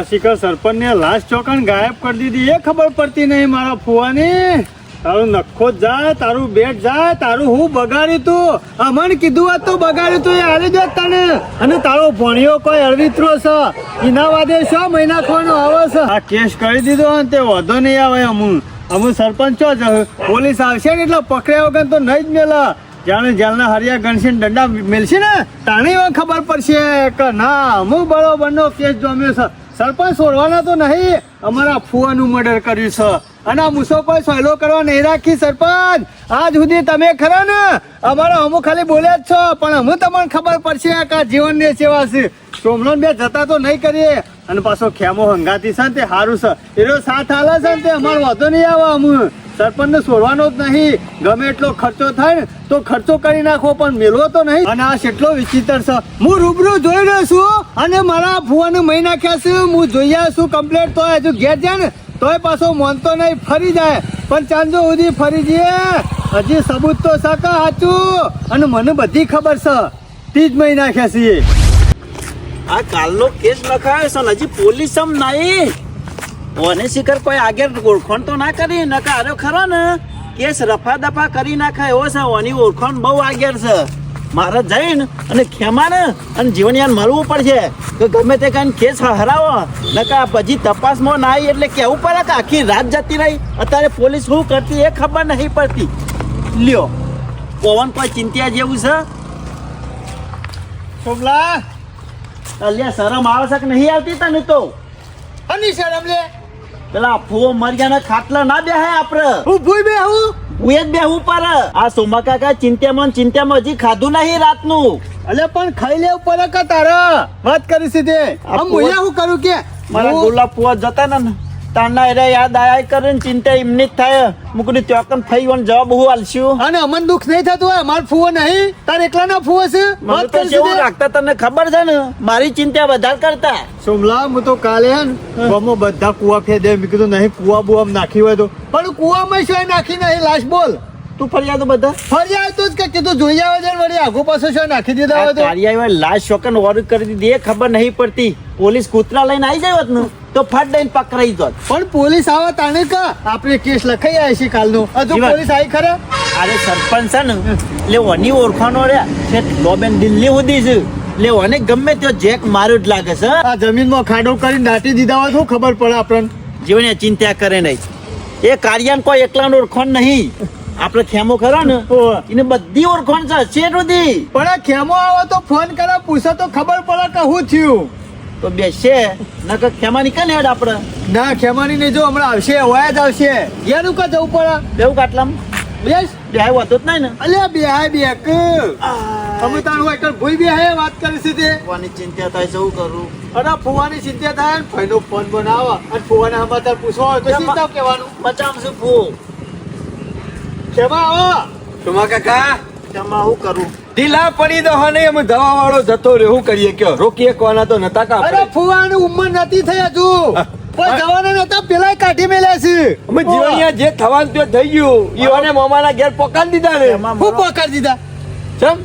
આ શિખર સરપંચ ને લાશ ચોકન ગાયબ કરી દીધી. એ ખબર પડતી નહીં મારા ફુવાની. તારું નખો જાય તારું બેટ જાય તારું હું બગાડ્યું તું. અમન કીધું આ તો બગાડ્યું તું, એ હારી જ તને. અને તારો ભણ્યો કોઈ અળવિત્રો છે. એના વાદે છ મહિના ખોનો આવે છે. આ કેસ કરી દીધો અને તે વધો નહીં આવે અમુક અમુક સરપંચ જ. પોલીસ આવશે ને એટલે પકડ્યા વગર તો નહીં જ મેલા. જાણે જેલના હરિયા ગણશે દંડા મેલશે ને? તાણી ખબર પડશે કે ના અમુક બરોબરનો કેસ જોમ્યો છે. સરપંચ છોડવાના તો નહીં. અમારા ફુવાનું મર્ડર કર્યું છે. અને આ મુસો કોઈ સહેલો કરવા નહીં રાખી સરપંચ. આજ સુધી તમે ખરા ને? અમારા અમુક ખાલી બોલ્યા જ છો. પણ અમુ તમને ખબર પડશે આ જીવનની સેવા છે. સોમલોન બે જતા તો નહીં કરીએ. અને પાછો ખેમો હંગાતી છે તે સારું છે. એનો સાથ હાલે છે ને તે. અમારો વાંધો નહીં આવે અમુ. સરપંચને છોડવાનો જ નહીં. ગમે એટલો ખર્ચો થાય ને, તો ખર્ચો કરી નાખો, પણ મેળવો તો નહીં. અને આ કેટલો વિચિત્ર છે. હું રૂબરૂ જોઈ રહ્યો છું, અને મારા ફુવાને મહી નાખ્યા છે. હું જોઈ છું કમ્પ્લેટ તો હજુ ઘેર જાય ને, તોય પાછો મોનતો નહીં, ફરી જાય. પણ ચાંદો સુધી ફરી જઈએ. હજી સબૂત તો સાકા સાચું. અને મને બધી ખબર છે. ત્રીજ મહી નાખ્યા છીએ. આ કાલનો કેસ લખાયો છે હજી પોલીસ સમ નહીં. ઓને શિખર કોઈ આગળ ઓળખાણ તો ના કરી નકા અરે ખરો ને? કેસ રફા દફા કરી નાખે એવો છે ઓની ઓળખાણ બહુ આગળ છે. મારે જઈને અને ખેમાને અને જીવનયાન મળવું પડશે કે ગમે તે કાંઈ કેસ હરાવો. નકા પછી તપાસમાં ના આવી એટલે કેવું પડે કે આખી રાત જતી રહી? અત્યારે પોલીસ શું કરતી એ ખબર નહીં પડતી. લ્યો પવન કોઈ ચિંતા જેવું છે. સોમલા અલ્યા શરમ આવે છે કે નહીં આવતી તને તો? હની શરમ લે. પેલા ફૂવો મરિયાના ખાટલા ના બેહાય આપડે. હું ભૂઈ બે હું? હું જ બેહું પર આ સોમા કાકા ચિંતામાં ચિંતામાં હજી ખાધું નહીં રાતનું. અલે પણ ખાઈ લેવું પડે કે તારા? વાત કરી સીધે. આમ હું કરું કે? મારા ગુલાબ ફુવા જતા ને. તારના એરે યાદ આયા કરે ને ચિંતા એમની જ થાય. મુકની ત્યોકન ફઈ વન જવાબ હું આલશું. અને અમન દુઃખ નહીં થતું હોય માર ફુવો નહીં. તાર એકલાના ફુવો છે? વાત તો કેવું રાખતા તને ખબર છે ને? મારી ચિંતા વધાર કરતા. સોમલા હું તો કાલે ને બધા કુવા ફેદે મેં કીધું નહીં કુવા બુવા નાખી હોય તો. પણ કુવામાં શું નાખી નહીં લાશ બોલ. તું ફરિયાદ બધા? ફરિયાદ તો જ કે કીધું જોઈ આવે છે વળી આગો પાછો શું નાખી દીધા હોય તો. ફરિયાદ લાશ શોકન ઓર્ડર કરી દીધી એ ખબર નહીં પડતી. પોલીસ કૂતરા લઈને આવી જાય હોત ને? તો ફટ દઈને પકડાઈ જોત પણ પોલીસ આવે તાને કા? આપણે કેસ લખાઈ આવ્યા છે કાલનો. હજુ. પોલીસ આવી ખરા? અરે સરપંચ છે ને એટલે ઓની ઓળખાણો રે. છે લોબેન દિલ્હી સુધી છે. એટલે ઓને ગમે તે જેક માર્યો જ લાગે છે આ જમીનમાં ખાડો કરીને દાટી દીધા હોય તો ખબર પડે આપણને. જીવને ચિંતા કરે નહીં. એ કાર્યાન કોઈ એકલાનો ઓળખાણ નહીં. આપણે ખેમો ખરો ને. એને બધી ઓળખાણ છે છે સુધી. પણ આ ખેમો આવે તો ફોન કરે પૂછે તો ખબર પડે કે શું થયું. તો બેસે. નકર ખેમાની કને હેડ આપણે ના ખેમાની ને જો હમણાં આવશે હોય જ આવશે. ઘેરું કા જવું પડે? બેવું કાટલામ. બેસ. બે વાતો જ નહીં ને. અલ્યા બે હાય બે ક અમે તાણ હોય કર ભૂઈ બે હાય વાત કરી છે તે. કોની ચિંતા થાય છે શું કરું? અરે ફુવાની ચિંતા થાય ને? ફઈનો ફોન બનાવો. અને ફુવાને સમાચાર પૂછવા હોય તો ચિંતા કહેવાનું? બચામ શું ફૂ ખેમા આવો. સુમા કાકા? ખેમા હું કરું? ઢીલા પડી દો હા નહીં અમે દવા વાળો જતો રહ્યો. શું કરીએ કયો? રોકીએ કોના તો નતા કા અરે ફુવાની ઉંમર નથી થઈ હજુ. કોઈ જવાના નતા પેલા કાઢી મેલ્યા છે. અમે જીવણિયા જે થવાનું તે થઈ ગયું. ઈવાને મામાના ઘેર પકાડી દીધા ને. એમાં હું પકડી દીધા? ચમ?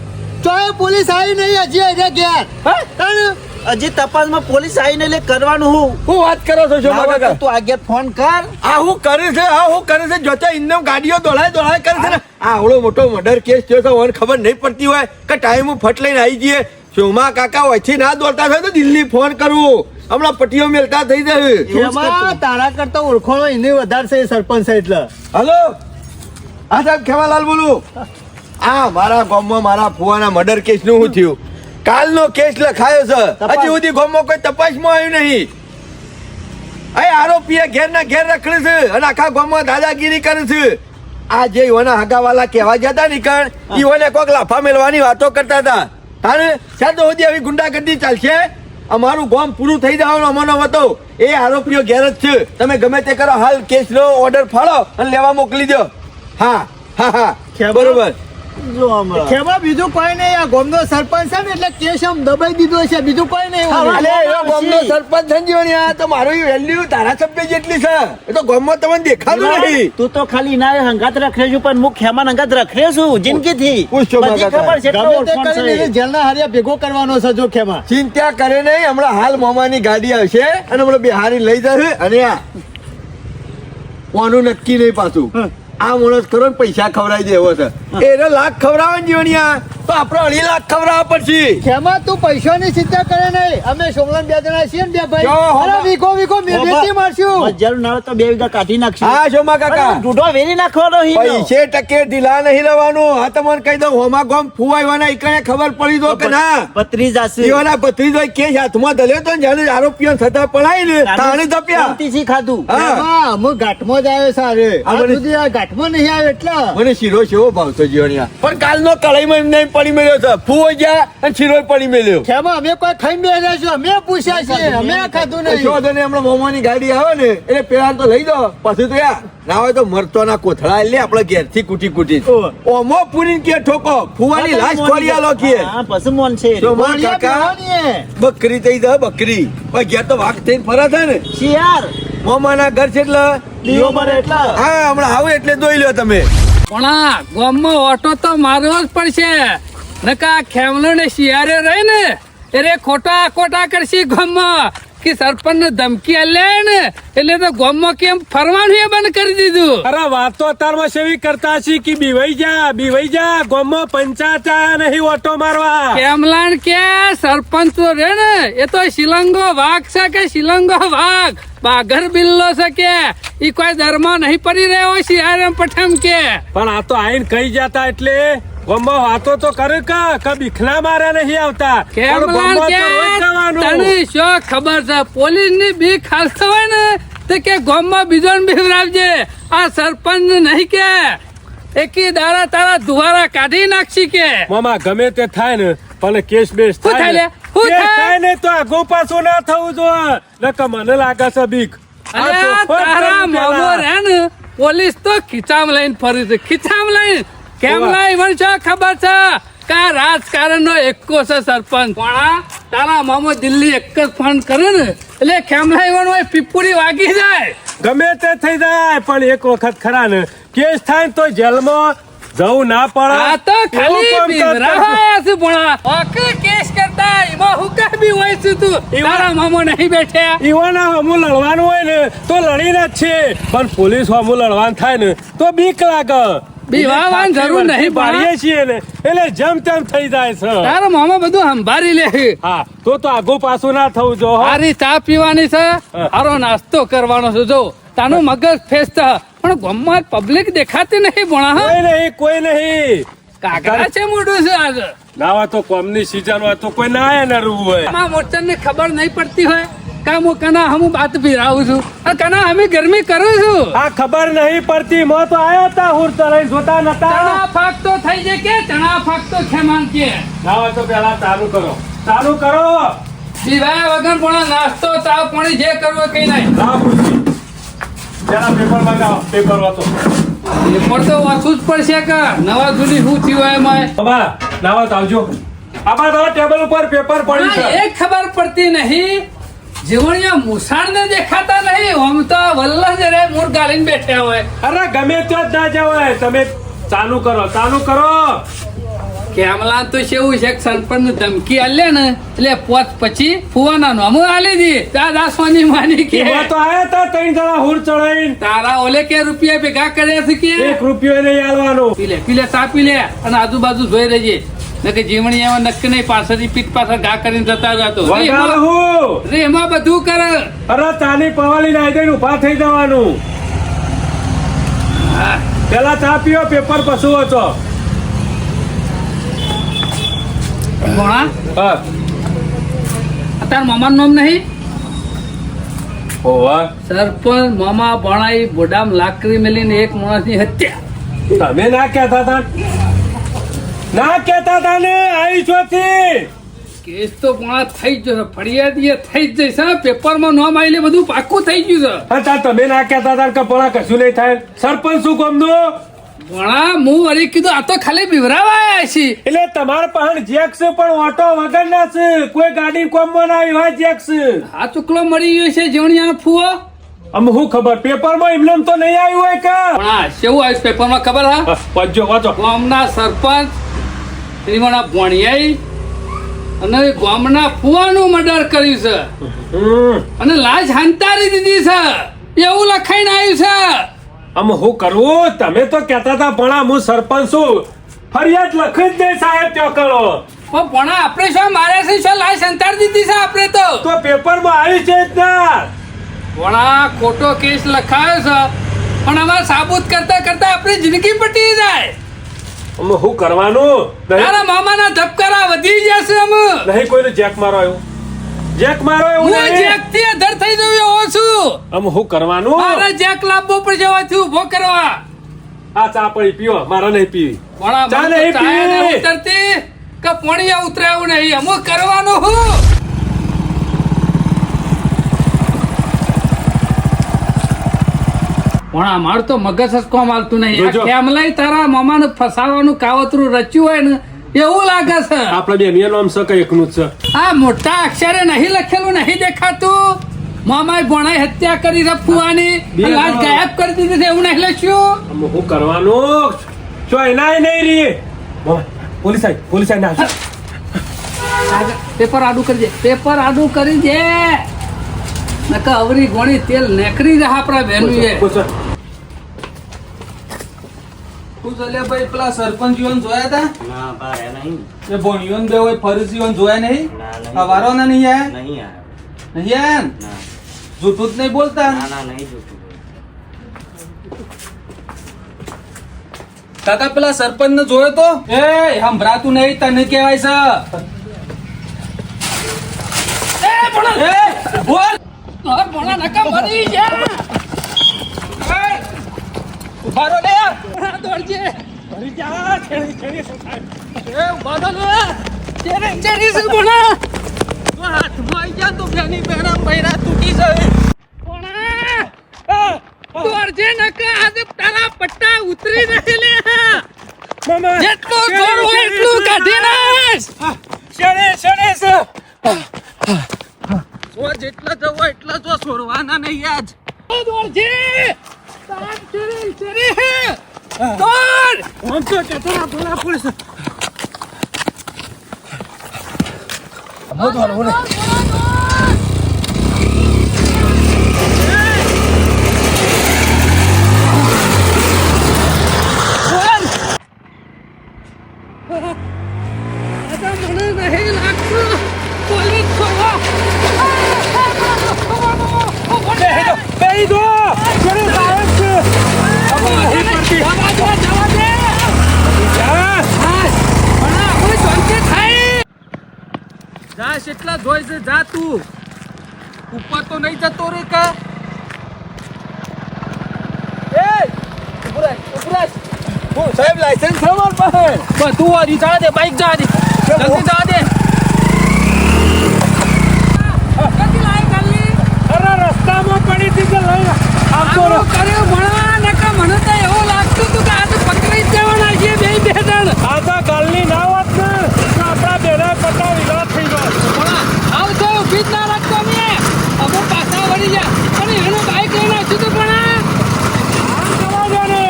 ચોય પોલીસ આવી નહીં હજી અહીંયા ગયા હા? હજી તપાસમાં પોલીસ આવીને લે કરવાનું હું. શું વાત કરો છો જો ના હોય તું આગળ ફોન કર. આ હું કરે છે આ હું કરે છે જોતા ઇન્દમ ગાડીઓ દોડાય દોડાય કરે છે ને. આ આવડો મોટો મર્ડર કેસ થયો છે મને ખબર નહીં પડતી હોય કે ટાઈમ ફટ લઈને આવી જઈએ શોમા કાકા વચ્ચે ના દોડતા થાય તો દિલ્હી ફોન કરવું હમણાં પટીઓ મેલતા થઈ જશે એવું જ કરતો. એમાં તારા કરતા ઓળખાણો એને વધારે છે સરપંચ એટલે. હલો? હા સાહેબ ખેવાલાલ બોલું. આ મારા ગામમાં મારા ફુવાના મર્ડર કેસનું શું થયું? કાલનો કેસ લખાયો છે. હજી સુધી ગોમમાં કોઈ તપાસમાં આવ્યું નહીં. અહીં આરોપીએ ઘેર ના ઘેર રખડે છે અને આખા ગોમમાં દાદાગીરી કરે છે. આ જે ઈવાના હગાવાલા કહેવા જતા નીકળ ઈવાને કોક લાફા મેળવાની વાતો કરતા હતા. તારે સાહેબ સુધી આવી ગુંડાગર્દી ચાલશે? અમારું ગોમ પૂરું થઈ જવાનું અમારો હતો એ આરોપીઓ ઘેર જ છે. તમે ગમે તે કરો હાલ કેસ લો ઓર્ડર ફાળો અને લેવા મોકલી દો હા હા હા? બરોબર. જ જો હમણાં ખેમા બીજું કોઈ નહીં આ ગામનો સરપંચ છે ને એટલે કેસ આમ દબાઈ દીધો છે. બીજું કોઈ નહીં અલે એવો ગામનો સરપંચ છે ને જીવણિયા, તો મારું વેલ્યુ તારા જેટલી છે. એ તો ગામમાં તમને દેખાતું નહીં તું તો ખાલી ના હંગાત રખડે છું પણ હું ખેમાન હંગાત રખડે છું જિંદગીથી. બધી ખબર છે એટલો ગમે તે ઓળખાણ કરીને જેલના હારિયા ભેગો કરવાનો છે જો ખેમા. ચિંતા કરે નહીં હમણાં હાલ મોમાની ગાડી આવશે અને હમણાં બિહારી લઈ જશે અને આ. કોનું નક્કી નહીં પાછું. આ માણસ ખરો ને પૈસા ખવડાવી દેવો છે. એને લાખ ખવડાવે ને જીવણિયા. તો આપણે અઢી લાખ ખવડાવવા પડશે. ખેમા તું પૈસાની ચિંતા કરે નહીં. અમે સોમલાન બે જણા છીએ ને બે ભાઈ. અરે વીઘો વીઘો મેં વેચી મારશું. જરૂર ના તો બે વીઘા કાઢી નાખશું. હા શોમા કાકા ઢૂઢો વેરી નાખવાનો હી પૈસે ટકે ઢીલા નહીં લેવાનું હા તમને કહી દઉં હોમા ગોમ ફુવાઈવાના ઈકણે ખબર પડી દો કે ના. પત્રીસ હશે. એવાના ભત્રીજો કેસ હાથમાં ધલ્યો તો જાણે જ્યારે આરોપીઓ થતા પડાય ને તાણે ધપ્યા. તીસી ખાધું. હા. હું ઘાટમાં જ આવ્યો સારે. આ બધી- આ ઘાટમાં નહીં આવે એટલે. મને શીરો શેવો ભાવતો જીવણિયા. પણ કાલનો કળાઈમાં એમને એમ પડી મેલ્યો છે. ફૂવો ગયા અને શીરો પડી મેલ્યો. ખેમા અમે કોઈ ખાઈ બેઠા છું અમે પૂછ્યા છીએ. અમે ખાધું નહીં. તો હમણાં મોમાની ગાડી આવે ને એટલે પેલા તો લઈ દો પછી તો યાર ના હોય તો મરતોના કોથળા લે આપણે ઘેરથી થી કુટી. કુટી ઓમો પૂરી કે ઠોકો. ફુવાની લાશ ખોલી આલો કે. પછી મોન છે. બકરી થઈ જાય બકરી. ઘેર તો વાઘ થઈને ફરે છે ને. શિયાર મોમાના ઘર છે એટલે દીવો બને એટલે. હા હમણાં આવું એટલે દોઈ લ્યો તમે. પણ આ ગામમાં ઓટો તો મારવો જ પડશે. નકા ખેમલો ને શિયારે રહે ને અરે ખોટા ખોટા કરશી ગામમાં. કે સરપંચ ને ધમકી આલે ને એટલે તો ગામમાં કેમ ફરવાનું એ બંધ કરી દીધું? અરે વાત તો અત્યારમાં સેવી કરતા છી કે બીવાઈ જા બીવાઈ જા ગોમમાં પંચાયત નહીં ઓટો મારવા. કેમલાણ કે સરપંચ તો રે ને એ તો શિલંગો વાઘ છે કે શિલંગો વાઘ? બાઘર બિલ્લો છે કે? ઈ કોઈ દરમાં નહીં પડી રહ્યો શિયારે પઠમ કે? પણ આ તો આઈને કહી જતા એટલે ગોમમાં વાતો તો કરે કા કે બિખલા મારે નહીં આવતા? પણ કેમલાણ કે. તને શું ખબર છે? પોલીસની બી ખાસ હોય ને તો કે ગોમમાં બીજો બિવરાવજે આ સરપંચ નહીં કે. એકી દારા તારા દુવારા કાઢી નાખશી કે. મામા ગમે તે થાય ને પણ કેસ બેસ થાય? ને, કેસ થાય? ને તો આગો પાછો ના થવું જો નકર મને લાગે છે બીક. અરે તારા મામો રે ને પોલીસ તો ખીચામ લઈને ફરી છે. ખીચામ લઈને કેમ. લઈ મને ખબર છે? કા રાજકારણ નો એકો છે સરપંચ. પણ તારા મામો દિલ્હી એક જ ફોન કરે ને એટલે ખેમલા હોય? પીપુરી વાગી જાય. ગમે તે થઈ જાય પણ એક વખત ખરા ને. કેસ થાય તો જેલમાં જવું ના પડે. આ તો ખાલી બિવરાવાયા છે ભણા. ઓકે કેસ કરતા એમાં હુકા બી હોય છે તું? તારા મામો નહીં બેઠ્યા ઈવાના હમુ લડવાનું હોય ને તો લડીને જ છે. પણ પોલીસ હમુ લડવાનું થાય ને તો બીક લાગે. બીવાવાની જરૂર નહીં, પાડીએ છીએ ને એટલે જેમ તેમ થઈ જાય છે. તારો મામો બધું સંભાળી લે. હા તો તો આગુ પાછું ના થવું જો હો. ચા પીવાની છે? સારો નાસ્તો કરવાનો છે જો. તાનું મગજ ફેસ થા પણ ગામમાં પબ્લિક દેખાતી નહીં ભણા કોઈ નહીં કોઈ નહીં. કાકરા છે મોટું છે આજ ના તો કોમની સીઝન હોય તો કોઈ ના આયે નરવું હોય. આમાં મોચર ને ખબર નહીં પડતી હોય? કામ હું કના હમું બાત ભીરાવું છું. અને કના અમે ગરમી કરું છું. આ ખબર નહીં પડતી મો તો આયો તા હુર ચલાઈ જોતા નતા. ચણા ફાક તો થઈ જાય કે ચણા ફાક તો ખેમાન કે. ના તો પેલા ચાલુ કરો. ચાલુ કરો. પીવાયા વગર પણ નાસ્તો તાવ પાણી જે કરવો કઈ નહીં. ના પૂછી જરા પેપર મંગાવો પેપર વાંચો. પેપર તો વાંચવું જ પડશે કે નવા જૂની શું થયું એમ બાબા નાવા તો આવજો. આપણા ટેબલ ઉપર પેપર પડ્યું છે. એ ખબર પડતી નહીં. જીવણિયા મુસાણ ને દેખાતા નહીં આમ તો વલ્લભ જરે મૂળ ગાલીને બેઠા હોય. અરે ગમે તો જ ના જવાય તમે ચાલુ કરો ચાલુ કરો. કેમલા તો કેવું છે સરપંચ ધમકી આલે ને એટલે પોત પછી ફુવાના નામો આલી દી. દાદા સોની માની કે તો આયા તા ત્રણ જણા હુર ચડાઈ તારા ઓલે કે રૂપિયા ભેગા કર્યા છે કે? એક રૂપિયો નહીં આલવાનો. પીલે પીલે સા પીલે અને આજુબાજુ જોઈ રહેજે. જીવણી એમાં નક્કી નહીં પાછળથી પીઠ પાછળ ઘા કરીને જતા જતો રે એમાં બધું કરે. અરે તાની પવાલી નાઈ દઈને ઊભા થઈ જવાનું. પેલા ચા પીઓ પેપર પશુ હતો હા. તાર મામાનું નામ નહીં? સરપંચ મામા ભણાઈ બોડામ લાકડી મેલીને એક માણસની હત્યા. તમે ના કહેતા હતા? ના કહેતા તા ને આવી ચોથી કેસ તો પણ થઈ જ જશે ફરિયાદી એ થઈ જ જશે પેપરમાં નામ આવીને બધું પાક્કું થઈ ગયું છે. હા તમે ના કહેતા તા કે પણ કશું નહીં થાય. સરપંચ શું ગમનું ભણા હું વળી કીધું આ તો ખાલી બિવરાવા આવ્યા છીએ. એટલે તમારા પાસે જેક્સ પણ ઓટો વગર ના છે. કોઈ ગાડી કોમમાં ના આવ્યો જેક્સ આ ચુકલો મળી ગયો છે જેવણિયાનો ફૂવો. આમ હું ખબર? પેપરમાં એમને તો નહીં આવ્યું હોય કે? પણ આ કેવું આવ્યું પેપરમાં ખબર હા? વાંચો વાંચો. ગામના સરપંચ શ્રીમણા ભોણિયાઈ અને ગામના ફુવાનું મર્ડર કર્યું છે. અને લાશ હંતારી દીધી છે. એવું લખાઈને આવ્યું છે. આમ હું કરવું તમે તો કહેતા હતા ભણા હું સરપંચ છું. ફરિયાદ લખી જ દે સાહેબ ત્યાં કરો. પણ ભણા આપણે શું માર્યા છે? શું લાશ હંતારી દીધી છે આપણે તો? તો પેપરમાં આવી છે જ ના. ભણા ખોટો કેસ લખાયો છે. પણ અમારે સાબુત કરતા કરતા આપણી જિંદગી પટી જાય. અમે હું કરવાનું? તારા મામાના ધબકારા વધી જશે અમે. નહીં કોઈને જેક મારો આવ્યો. જેક મારો એવું હું જેકથી અધર થઈ જવું એવો છું. આમ શું કરવાનું? મારે જેક લાવવો જવા છું ઊભો કરવા. આ ચા પડી પીવો મારા નહીં પીવી. પણ ચા નહીં પીવી. ઉતરતી કે પોણીએ ઉતરાયું નહીં અમુક કરવાનું હું. પણ અમાર તો મગજ જ કોમ હાલતું નહીં. કેમ લઈ તારા તારા મામાને ફસાવાનું કાવતરું રચ્યું હોય ને એવું લાગે છે. આપડે બે નિયમ નામ છે એકનું જ છે. આ મોટા અક્ષરે નહીં લખેલું નહીં દેખાતું. મામાએ ભણાઈ હત્યા કરી છે ફુવાની. બે ગાયબ કરી દીધી છે એવું નહીં લખ્યું? હું કરવાનું? જો એનાય નહીં રી પોલીસ આવી પોલીસ આવી ના પેપર આડું કરી દે પેપર આડું કરી દે. નકા અવરી ગોણી તેલ નેકરી રહા આપણા બહેનું એ શું ભાઈ પેલા સરપંચ યુવાન જોયા હતા ના ભાઈ નહીં. એ ભણ્યોન બે હોય ફરજ યુવાન જોયા નહીં? ના, વારો ના નહીં આયા? નહીં આવ્યો નહીં આયા ના? જૂઠું જ નહીં બોલતા? ના નહીં જોતું કાકા પેલા સરપંચ ને જોયો તો? એ સંભળાતું નહીં તને કહેવાય છે. એ ભણા. એ બોલ. તાર ભણા નકા મરી ગયા. ઉભારો લે. દોડજે. ભરી જા છેડી છેડી એ ઊભા થો ને. તેરે ચેરી છે બોલા તો હાથમાં જા તો બેની બેરા પૈરા તૂટી જાય ભણા દોડજે નકા આજે તારા પટ્ટા ઉતરી રહે લે મામા જેટલો જોર હોય એટલું કાઢી નાખ. છેડે છેડે છે ઓ જેટલા જવો એટલા જો છોડવાના નહીં આજ. દોડજે. તાર ચેરી ચેરી હે દોડ આમ તો કહેતા બોલા પોલીસ મને નહીં લાગતું પોલીસ છોડવા બેહી દો છેડે સાહેબ છે આપણે નહીં પડતી જવા દે જવા દે જા પણ આપણે શાંતિ થાય જા કેટલા ધોય છે જા તું ઉપર તો નહીં જતો રે કા? એ હું સાહેબ લાયસન્સ છે મારા પાસે? તું વારી જવા દે બાઈક જા દે. જલ્દી જા દે. કદી લાય ગલ્લી અરે રસ્તામાં પડી હતી કે લઈ? આમ તો આવું ભણવા ભણા નકા મને તો એવું લાગતું હતું કે આજે પકડી જ જવાના છીએ બે બે જણ. આ તો ગલ્લી ને તો આપણા બેના પટ્ટા વિલાસ થઈ ગયો ભણા આવ તો ઊભી જ ના રાખતો મેં અમુક પાછા વળી જા અને એનું બાઈક લઈને આવ્યું તું ભણા આમ જવા દો ને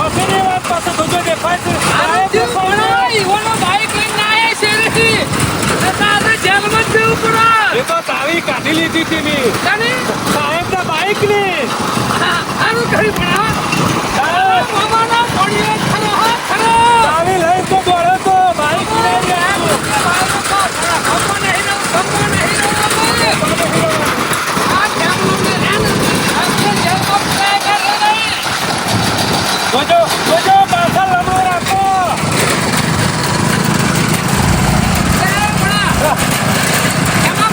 પછીની વાત પાસે બધું દેખાય છે આનું સાહેબ થયું દેખાય ભણા છે. ઈવોનો બાઈક લઈને આયા શેરીથી નકા આજે જેલમાં જ જવું પડે એ તો તાવી કાઢી લીધી હતી ની જાણે સાહેબ ના બાઈકની આનું કરી ભણા મામાના પોણીઓ ખરો હા ખરો તાવી લઈ તો દોડે તો બાઈક લઈ ગયા જોજો જોજો પાછળ લંબો રાખો એમાં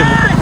પછી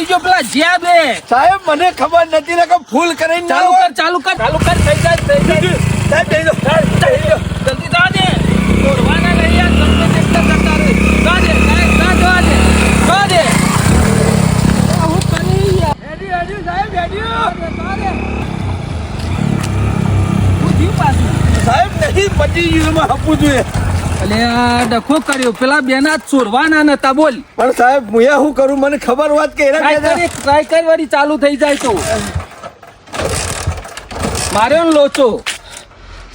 પેટ્રોલ પતી ગયો પેલા જ્યાં બે. સાહેબ મને ખબર નથી ને કે ફૂલ કરીને ના ચાલુ હોય. કર ચાલુ કર. ચાલુ કર થઈ જાય થઈ જાય. સાહેબ જઈ લો. જલ્દી જા દે. દોડવાના નહીં યાર ગમે તેટલા કરતા રહે. જા દે સાહેબ જા જા દે. જા દે. હું કરી યાર. હું થયું પાછું. સાહેબ નહીં પતી ગયું એમાં હપવું જોઈએ. આ ડખો કર્યો. પેલા બેના જ છોડવાના નતા બોલ. પણ સાહેબ હું શું કરું? મને ખબર વાત કે ટ્રાય કઈ વાળી ચાલુ થઈ જાય તો. માર્યો લોચો.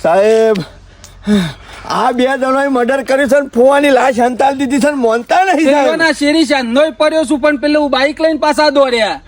સાહેબ આ બે જણાએ મર્ડર કર્યું છે ને ફુવાની લાશ હંતાલ દીધી છે ને મોનતા નહીં શેરી શાનોય પડ્યો છું પણ પેલું બાઈક લઈને પાછા દોડ્યા.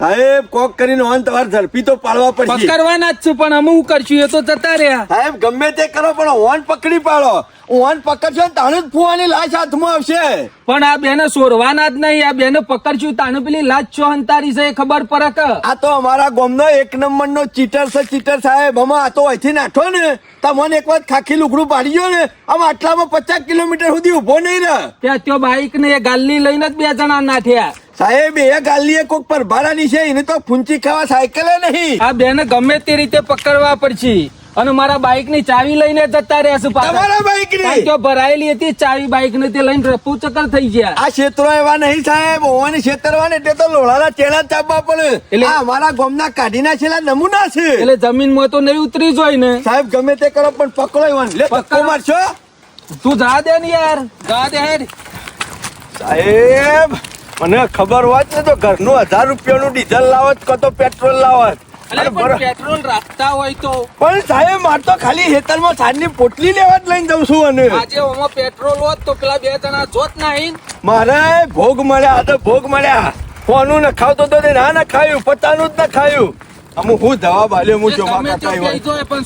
સાહેબ કોક કરીને ઓન તમારે ઝડપી તો પાડવા પડશે. પકડવાના જ છું પણ અમે હું કરશું એ તો જતા રહ્યા. સાહેબ ગમે તે કરો પણ ઓન પકડી પાડો. ઓન પકડશો ને તાણે જ ફુવાની લાશ હાથમાં આવશે. પણ આ બેને સોરવાના જ નહીં આ બેને પકડશું તાણે પેલી લાશ છો અંતારી છે એ ખબર પડે કે આ તો અમારા ગોમનો એક નંબરનો ચીટર છે ચીટર સાહેબ. અમે આ તો અહીંથી નાઠો ને તમને એક વાર ખાખી લુગડું પાડી ગયો ને આમ આટલામાં પચાસ કિલોમીટર સુધી ઊભો નહીં રહે ત્યાં ત્યો બાઈક ને એ ગાલ્લી લઈને જ બે જણા નાઠ્યા. સાહેબ એ ગાલીએ કોક પર ભાડાની છે એને તો ફૂંચી ખાવા સાયકલે નહીં. આ બેને ગમે તે રીતે પકડવા પડશે. અને મારા બાઈકની ચાવી લઈને જતા રહેશે. તમારા બાઈકની તો ભરાયેલી હતી ચાવી બાઈક ને તે લઈને રફુ ચક્કર થઈ ગયા. આ ક્ષેત્રો એવા નહીં સાહેબ ઓવાની છેતરવાને તે તો લોહાના ચેડા ચાપવા પડે. એટલે- આ અમારા કાઢી કાઢીના છેલ્લા નમૂના છે. એટલે જમીનમાં તો નહીં ઉતરી જોઈ ને. સાહેબ ગમે તે કરો પણ પકડો પકડો. ધક્કો મારશો. તું જા દે ને યાર. જા દે સાહેબ મને ખબર હોત ને તો ઘરનું હજાર રૂપિયાનું ડીઝલ લાવત કો તો પેટ્રોલ લાવત. પેટ્રોલ રાખતા હોય તો? પણ સાહેબ માર તો ખાલી હેતરમાં સાંજની પોટલી લેવા જ લઈને જઉં છું અને. આજે ઓમાં પેટ્રોલ હોત તો પેલા બે જણા જોત નહીં મારે ભોગ મળ્યા આ તો ભોગ મળ્યા. કોનું નખાવતો તો તે ના નખાયું પચાનું જ નખાયું. અમુ હું જવાબ આલ્યો હું કાકા પણ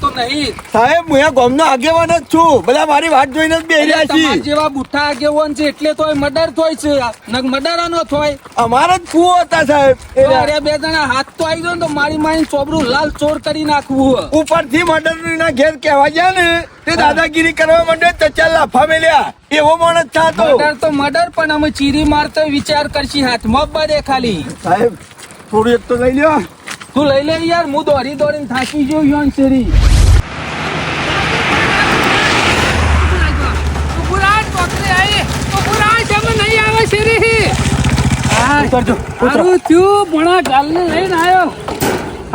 તો નહીં. સાહેબ હું અહીંયા આગેવાન જ છું. બધા મારી વાત જોઈને જ બેહી રહ્યા એટલે તમારા છીએ જેવા બુઠ્ઠા આગેવાન છે એટલે તોય મર્ડર થોય છે. નક મર્ડરાનો થોય. અમારા જ કુવો હતા સાહેબ. અરે બે જણા હાથ તો આવી ગયો તો મારી મારી ચોબરું લાલ ચોર કરી નાખવું ઉપરથી મર્ડર ના ઘેર કહેવા ગયા ને તે દાદાગીરી કરવા માંડે તો ચાલ લાફા મેલ્યા. એવો માણસ થતો. મર્ડર તો મર્ડર પણ અમે ચીરી મારતો વિચાર કરશી હાથમાં બધે ખાલી. સાહેબ થોડું એક તો લઈ લ્યો. તું લઈ લે યાર હું દોડી દોડીને થાકી ગયો યોન શેરી.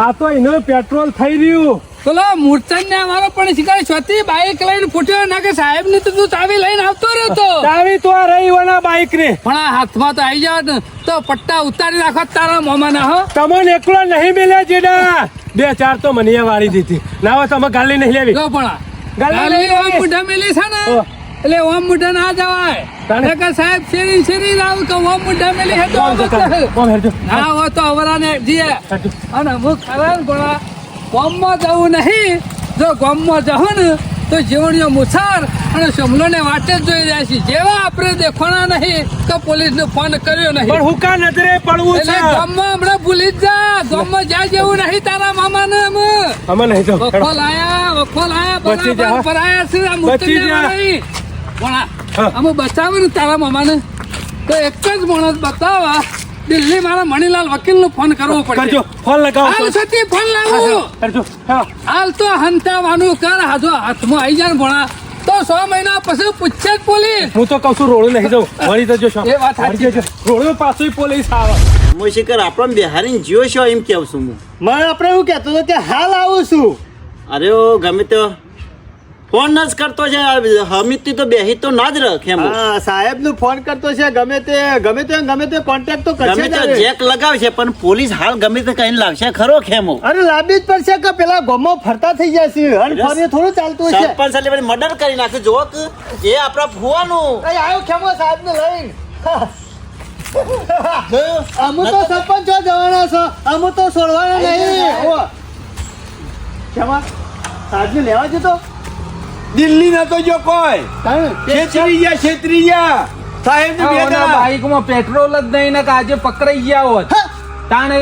આ તો એનો પેટ્રોલ થઈ રહ્યું. પેલો મૂર્છન ને અમારો પણ શિકાર છોતી બાઈક લઈને ફૂટ્યો ના કે સાહેબ ને તો તું ચાવી લઈને આવતો રહ્યો તો ચાવી તો આ રહી ઓના બાઈક ને પણ આ હાથમાં તો આવી જાવ તો પટ્ટા ઉતારી નાખો તારા મોમાના હો. તમને એકલો નહીં મિલે જેડા. બે ચાર તો મને વાળી દીધી. ના હોય તમે ગાલી નહીં લેવી. જો પણ ગાલી ઓમ. મુઢા મેલી છે ને એટલે ઓમ મુઢા ના જવાય. તને કે સાહેબ શેરી શેરી લાવ કે ઓમ મુઢા મેલી હે તો? ના હોય તો અવરાને જીએ. અને હું ખરા ને પણ ગામમાં જવું નહીં. જો ગામમાં જવું ને તો જીવણીઓ મુસાર અને સમલોને વાટે જ જોઈ જાય છે. જેવા આપણે દેખવાના નહીં તો પોલીસને ફોન કર્યો પણ હુકા નજરે પડવું છે? ગામમાં હમણાં ભૂલી જ જા. ગામમાં જ્યાં જેવું નહીં તારા મામાને અમે અમે નહીં તો વખોલ આયા વખોલ આયા. બરાબર ભરાયા છે આ બચી મૂર્તિને જા. પણ આ- હા. અમે બચાવે ને તારા મામાને. તો એક જ માણસ બતાવવા દિલ્હી મારા મણીલાલ વકીલ નો ફોન કરવો પડે કરજો ફોન લગાવો હાલ સતી ફોન લાવું. કરજો હાલ તો હંતાવાનું કર હાજો હાથમાં આવી જાય ભણા તો સો મહિના પછી પૂછે જ પોલીસ. હું તો કઉ છું રોડ નહીં જવું મળી જજો છો. એ વાત સાચી. છે. રોડ પાછું પોલીસ આવે. હું આપણે બિહારી જીવો છો એમ કેવું છું હું. મને આપણે એવું કહેતો હતો કે હાલ આવું છું. અરે ગમે તે ફોન જ કરતો છે. હમીતી તો બેહી તો ના જ રખ એમ. સાહેબનું ફોન કરતો છે. ગમે તે ગમે તે ગમે તે કોન્ટેક્ટ તો કરશે ગમે તે જેક લગાવશે પણ પોલીસ હાલ ગમે તે કઈ લાવશે ખરો ખેમો. અરે લાંબી જ પડશે કે પેલા ગોમો ફરતા થઈ જશે અને ફરી થોડું ચાલતું છે સરપંચ એટલે મર્ડર કરી નાખે. જો એ આપણા ફુવાનું આવ્યો ખેમો સાહેબ ને લઈને અમુ તો સરપંચ જવાના છો. અમુ તો છોડવાના નહીં. ખેમા સાહેબ ને લેવા જતો દિલ્હી નતો જો કોઈ. છેતરીયા છેતરીયા સાહેબ ને બે બાઈકમાં પેટ્રોલ જ નહીં ને આજે પકડાઈ ગયા હોત. હા, તાણે?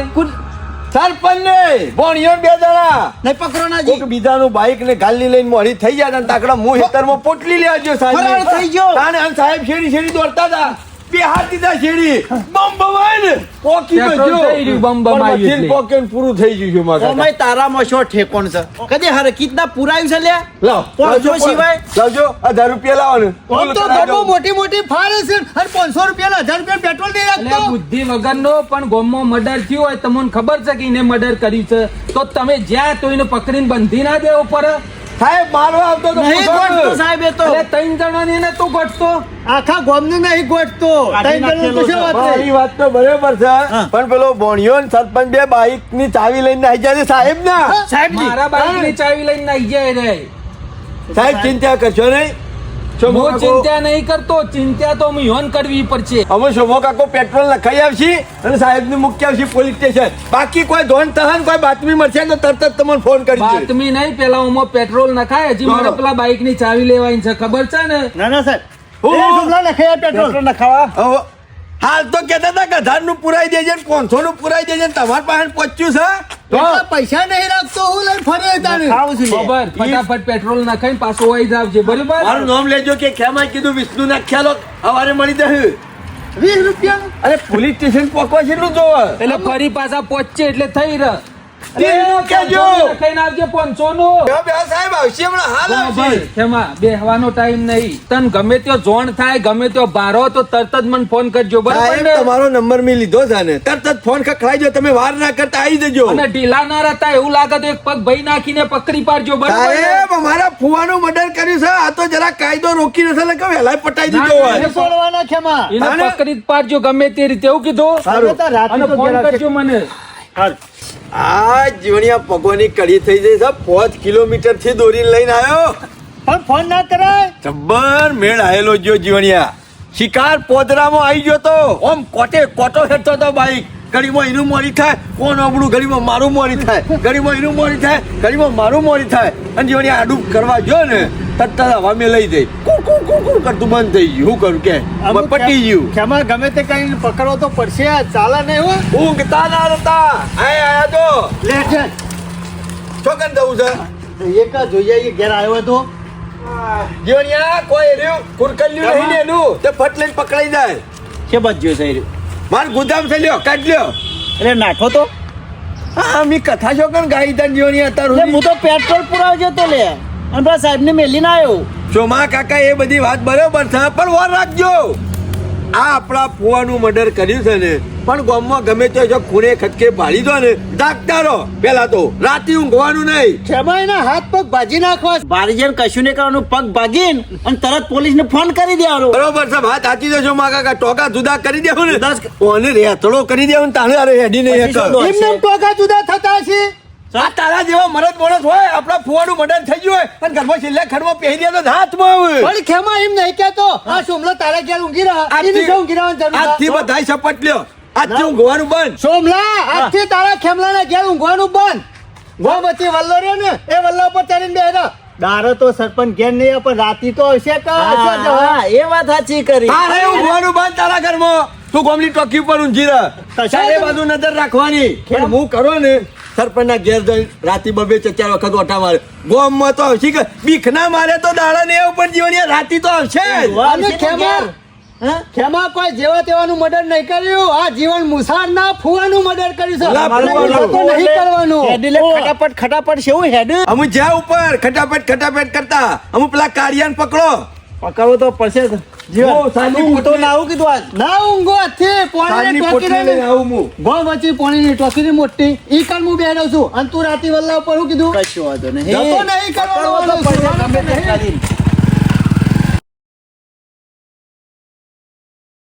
સરપંચ ને ભણ્યો બે દાડા ને પકડો ના જી. બીજા નું બાઈક ને ગાલી લઈને મોડી થઈ ગયા ને તાકડા મું હેતરમાં પોટલી લેવા જો સાહેબ થઈ ગયો. તાણે સાહેબ શેરી શેરી દોડતા હતા. બે હાથ દીધા શેરી. બમ બમાય ને પોકી રહ્યું, બમ બમાય એટલે. પોકે પૂરું થઈ ગયું છે મારા કાકા. ઓમાય તારામાં શો ઠેકોણ છે? કદી હરે કિતના પુરાયું છે લે લાવ પાંચસો સિવાય? લાવજો 1000 રૂપિયા લાવો ને ઓમ તો ગોમો મોટી મોટી ફાળે છે અને પાંચસો રૂપિયા હજાર રૂપિયા પેટ્રોલ નહીં એટલે રાખતો. બુદ્ધિ વગરનો પણ ગોમમાં મર્ડર થયો હોય તમને ખબર છે કે એને મર્ડર કર્યું છે? તો તમે જ્યાં તો એને પકડીને બંધી ના દેવો પડે. સાહેબ મારવા આવતો તો નહીં ગોઠતો સાહેબ એ તો. એટલે ત્રણ જણાને ને તું ગોઠતો? આખા ગોમને નહીં ગોઠતો. ત્રણ જણનું તો શું વાત? એ વાત તો બરાબર છે. પણ પેલો બોણિયો ને સરપંચ બે બાઈકની ચાવી લઈને આવી જાય સાહેબ ના સાહેબ મારા બાઈકની ચાવી લઈને આવી જાય રે. સાહેબ ચિંતા કરશો નહીં. હું ચિંતા નહીં કરતો ચિંતા તો હું યોન કરવી પડશે અમે શોભો કાકો પેટ્રોલ લખાઈ આવશે અને સાહેબ ને મૂકી આવશે પોલીસ સ્ટેશન. બાકી કોઈ ધોન તહન કોઈ બાતમી મળશે તો તરત જ તમને ફોન કરી બાતમી નહીં પેલા હું પેટ્રોલ નખાય હજી મારે પેલા બાઇકની ચાવી લેવાની છે ખબર છે ને? ના ના સાહેબ. હું- પેટ્રોલ. હવે હાલ તો કેતા હતા કે હજારનું પુરાઈ દેજે ને પાંચસો નું પુરાઈ દેજે ને તમારા પાસે પહોંચ્યું છે? તો? પૈસા નહીં રાખતો હું લઈ ફરે છું લે. ખબર ફટાફટ પેટ્રોલ નાખાઈ પાછો વહી જાવજે મારું બરોબર નામ લેજો કે ખેમાય કીધું વિષ્ણુ ના ખ્યાલો હવારે મળી જશે. વીસ રૂપિયા. અરે પોલીસ સ્ટેશન પહોંચવા એટલું જોવે. એટલે ફરી પાછા પહોંચે એટલે થઈ રહ. તેનું કહેજો. નખાઈને આવજે પાંચસો નું બે બે સાહેબ આવશે હમણાં હાલ આવશે. તેમાં બેહવાનો ટાઈમ નહીં. તને ગમે ત્યાં જોણ થાય ગમે ત્યાં બારો તો તરત જ મને ફોન કરજો બરાબર તમારો નંબર મેં લીધો છે ને. તરત જ ફોન ખખડાઈ જો તમે વાર ના કરતા આવી જજો. અને ઢીલા ના રહેતા એવું લાગે તો એક પગ ભાઈ નાખીને પકડી પાડજો બરાબર ને? સાહેબ અમારા ફુવાનું મર્ડર કર્યું છે. આ તો જરા કાયદો રોકી નથી કે વહેલા પટાઈ દીધો હોય? છોડવાના ખેમા. એને પકડી પાડજો ગમે તે રીતે એવું કીધું? સારું. રાતે ફોન કરજો મને. આ જીવણિયા પગોની કડી થઈ જઈ છે. પાંચ કિલોમીટરથી દોરીને લઈને આવ્યો. પણ ફોન ના કરાય. જબ્બર મેળ આવેલો જો જીવણિયા. શિકાર પોદરામાં આવી ગયો તો. ઓમ કોટે કોટો હેઠતો તો બાઈક ઘડીમાં એનું મોરી થાય. કોણ અબડું? ઘડીમાં મારું મોરી થાય. ઘડીમાં એનું મોરી થાય. ઘડીમાં મારું મોરી થાય. અને જીવણિયા આડું કરવા જો ને તરત જ હવા મેં લઈ જઈ. કુર કુર કુર કુર કરતું બંધ થઈ ગયું. શું કરું કે? પટી ગયું. ખેમા ગમે તે કઈ પકડવો તો પડશે. આ ચાલે નહીં હો. ઊંઘતા ના હતા આય આયા તો. લે છે. ચોકન દઉં છે? એક જ જોઈએ ઘેર આવ્યો હતો જીવણિયા કોઈ રહ્યું? કુરકલ્યું નહીં ને એનું. તે ફટ લઈને પકડાઈ જાય. કે બચ્યો છે રહ્યું. માર ગુદામ થઈ લ્યો કાઢ લ્યો. એટલે નાખો તો. હા મી કથા છો કણ ગાઈ તન જીવણી તારું હું તો પેટ્રોલ પુરાવજો તો લે. અને પેલા સાહેબ ને મેલીને આવ્યો ચોમા કાકા એ બધી વાત બરોબર છે પણ વાર રાખજો. આ આપણા ફુવાનું મર્ડર કર્યું છે ને પણ ગામમાં ગમે તે જો ખૂણે ખટકે ભાળી દો ને રહો. પેલા તો રાતે ઊંઘવાનું નહીં. ખેમા એના હાથ પગ ભાજી નાખવા? બારી જેમ કશું નહીં કરવાનું પગ ભાગીને અને તરત પોલીસને ફોન કરી દેવાનો. બરોબર છે વાત હાચી દેજો મા કાકા ટોકા જુદા કરી દેવું ને ઓને રેતળો કરી દેવું ને તાણે અરે હેડી નહીં? એમને એમ ટોકા જુદા થતા છે આ તારા જેવો મરદ માણસ હોય આપણા ફુવાનું મર્ડર થઈ ગયું હોય અને ઘરમાં છેલ્લે ખડવો પહેરી દે તો હાથમાં આવે પણ ખેમા એમ નહીં કેતો આ સોમલો તારા ઘેર ઊંઘી રહ્યા. એની શું ઊંઘી રહેવાની જરૂર આજથી બધા શપથ લ્યો. આજથી ઊંઘવાનું બંધ. સોમલા આજથી તારા ખેમલાના ઘેર ઊંઘવાનું બંધ. ગોમતી વલ્લો રહ્યો ને એ વલ્લા પર ચડીને બેહરા દારો તો સરપંચ ઘેર નહીં પણ રાતી તો હશે એ વાત સાચી કરી. તારે ઊંઘવાનું બંધ તારા ઘરમાં. તું ગોમલી ટોકી ઉપર ઊંઘી રહે. એ બાજુ નજર રાખવાની. પણ હું કરો ને સરપંચના ઘેર જઈ રાતી બબે છે ચાર વખત ઓટા મારે. ગોમમાં તો આવશે કે બીખ ના મારે તો દાડા ને એવું પણ જીવન રાતી તો આવશે ખેમા કોઈ જેવા તેવાનું મર્ડર નહીં કર્યું. આ જીવન મુસાર ના ફુવાનું મર્ડર કર્યું છે. નહીં કરવાનું. હેડલે ખટાપટ ખટાપટ છે એવું હેડ? અમુ જ્યાં ઉપર ખટાપટ ખટાપટ કરતા અમુ પેલા કાળિયાને પકડો. પકડવો તો પડશે જ. ઓ, સાંજની ના આવું કીધું. આજ? ના ઊંઘો હાથથી સાંજની પોણીની ટોકી આવું હું. ગો વચ્ચે મોટી. ઈ કાલ હું બેઠો છું. અને તું રાતી વલ્લા ઉપર શું કીધું? કશું વાંધો નહીં. જતો નહીં કરવાનો પડશે.